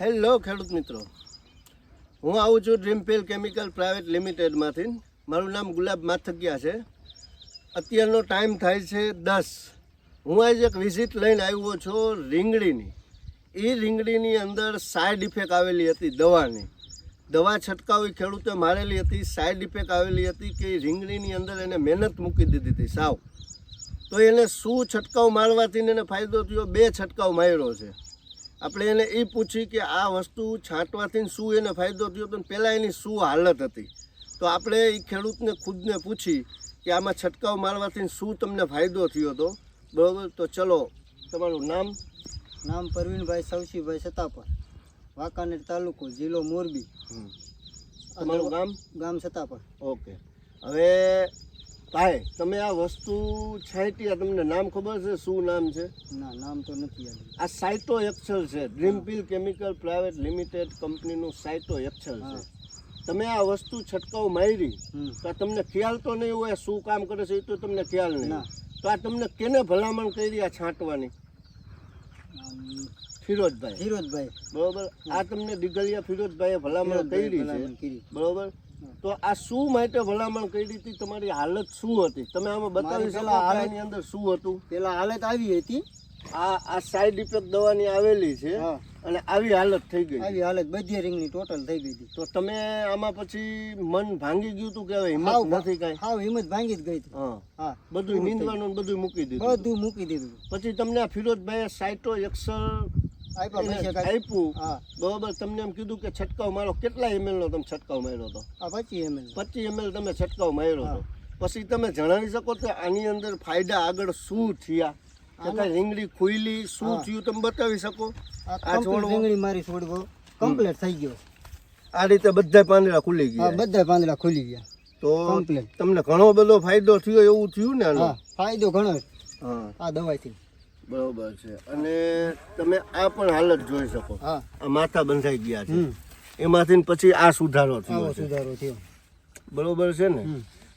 Hello ખેડૂત મિત્રો. હું આવું છું ડ્રીમપીલ કેમિકલ પ્રાઇવેટ લિમિટેડમાંથી મારું નામ ગુલાબ માથકિયા છે. અત્યારનો ટાઈમ થાય છે દસ. હું આજે એક વિઝિટ લઈને આવ્યો છું રીંગણીની. એ રીંગણીની અંદર સાઈડ ઇફેક્ટ આવેલી હતી દવાની. દવા છંટકાવી ખેડૂતે મારેલી હતી. સાઈડ ઇફેક્ટ આવેલી હતી કે રીંગણીની અંદર એને મહેનત મૂકી દીધી હતી. સાવ. તો એને શું છંટકાવ મારવાથી એને ફાયદો થયો? બે છંટકાવ માર્યો છે. આપણે એને એ પૂછી કે આ વસ્તુ છાંટવાથી શું એને ફાયદો થયો તો પહેલાં એની શું હાલત હતી. તો આપણે એ ખેડૂતને ખુદને પૂછી કે આમાં છંટકાવ મારવાથી શું તમને ફાયદો થયો હતો બરાબર? તો ચલો તમારું નામ? નામ પરવીનભાઈ સવસીભાઈ સતાપર વાંકાનેર તાલુકો જિલ્લો મોરબી. તમારું ગામ? ગામ સતાપર. ઓકે. હવે ભાઈ તમે આ વસ્તુ છાંટી તમને નામ ખબર છે? શું નામ છે? ના નામ તો નથી આ સાઇટો એક્સેલ છે. ડ્રીમપીલ કેમિકલ પ્રાઇવેટ લિમિટેડ કંપનીનું સાઇટો એક્સેલ છે. તમે આ વસ્તુ છંટકાવ મારી તો તમને ખ્યાલ તો નહીં હોય શું કામ કરે છે એ તો તમને ખ્યાલ નહીં. તો આ તમને કેને ભલામણ કરી આ છાંટવાની? ફિરોજભાઈ. ફિરોજભાઈ. બરોબર? આ તમને દિગલિયા ફિરોજભાઈએ ભલામણ કરી છે. બરોબર? તો આ શું માટે ભલામણ કરી હતી? તમારી હાલત શું હતી? તમે આમાં બતાવી પેલા હાલતની અંદર શું હતું? પેલા હાલત આવી હતી. આ આ સાઈડ ઇફેક્ટ દવાની આવેલી છે અને આવી હાલત થઈ ગઈ. આવી હાલત બધી રીંગની ટોટલ થઈ ગઈ હતી. તો તમે આમાં પછી મન ભાંગી ગયું હતું કે હિંમત નથી કાંઈ? હા હિંમત ભાંગી જ ગઈ હતી. હા. હા. બધું નીંદવાનું બધું મૂકી દીધું. બધું મૂકી દીધું. પછી તમને આ ફિરોજભાઈ સાઇટો એક્સલ આપ્યા બરોબર તમને એમ કીધું કે છંટકાવ મારો કેટલા નો તમે છંટકાવ માર્યો હતો? પચીસ એમએલ પચીસ એમએલ તમે છટકાવ માર્યો હતો. પછી તમે જણાવી શકો કે આની અંદર ફાયદા આગળ શું થયા? કે રીંગણી ખુઈલી શું થયું તમે બતાવી શકો? આ આ છોડવો- રીંગણી મારી છોડવો. કમ્પ્લીટ થઈ ગયો. આ રીતે બધા પાંદડા ખુલી ગયા. બધા પાંદડા ખુલી ગયા. તો તમને ઘણો બધો ફાયદો થયો એવું થયું ને ફાયદો ઘણો હા. આ દવાથી. બરોબર છે. અને તમે આ પણ હાલત જોઈ શકો. હા. આ માથા બંધાઈ ગયા છે. એમાંથી પછી આ સુધારો થયો સુધારો થયો. બરોબર છે ને?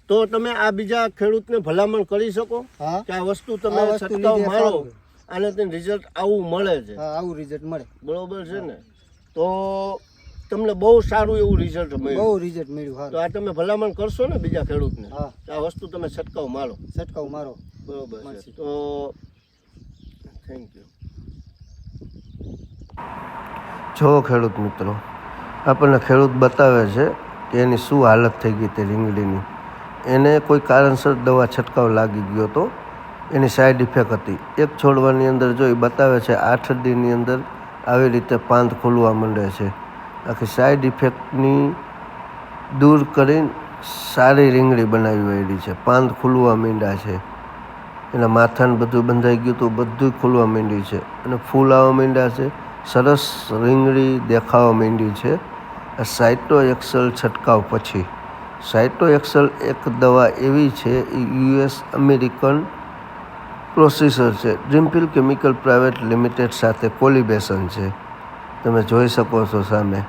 તો તમે આ બીજા ખેડૂતને ભલામણ કરી શકો કે આ વસ્તુ તમે છટકાવ મારો. અને તે રિઝલ્ટ આવું મળે છે. આવું રિઝલ્ટ મળે. બરોબર છે ને? તો તમને બહુ સારું એવું રિઝલ્ટ બહુ મળ્યું રિઝલ્ટ મળ્યું તો આ તમે ભલામણ કરશો ને બીજા ખેડૂતને? આ વસ્તુ તમે છંટકાવ મારો? છંટકાવ મારો. બરોબર છે. તો થેન્ક યુ જો ખેડૂત મિત્રો, આપણને ખેડૂત બતાવે છે કે એની શું હાલત થઈ ગઈ તે રીંગણીની. એને કોઈ કારણસર દવા છંટકાવ લાગી ગયો હતો એની સાઈડ ઇફેક્ટ હતી. એક છોડવાની અંદર જો એ બતાવે છે, આઠ દીની અંદર આવી રીતે પાંદ ખોલવા માંડે છે. આખી સાઈડ ઇફેક્ટની દૂર કરીને સારી રીંગણી બનાવી વાળી છે. પાંદ ખુલવા માંડ્યા છે. એના માથાને બધું બંધાઈ ગયું હતું બધું ખુલવા માંડ્યું છે. અને ફૂલ આવવા માંડ્યા છે. સરસ રીંગણી દેખાવા માંડી છે. આ સાઇટો એક્સલ છંટકાવ પછી. સાઇટો એક્સલ એક દવા એવી છે, એ યુએસ અમેરિકન પ્રોસેસર છે. ડ્રીમફિલ કેમિકલ પ્રાઇવેટ લિમિટેડ સાથે કોલિબેશન છે. તમે જોઈ શકો છો સામે.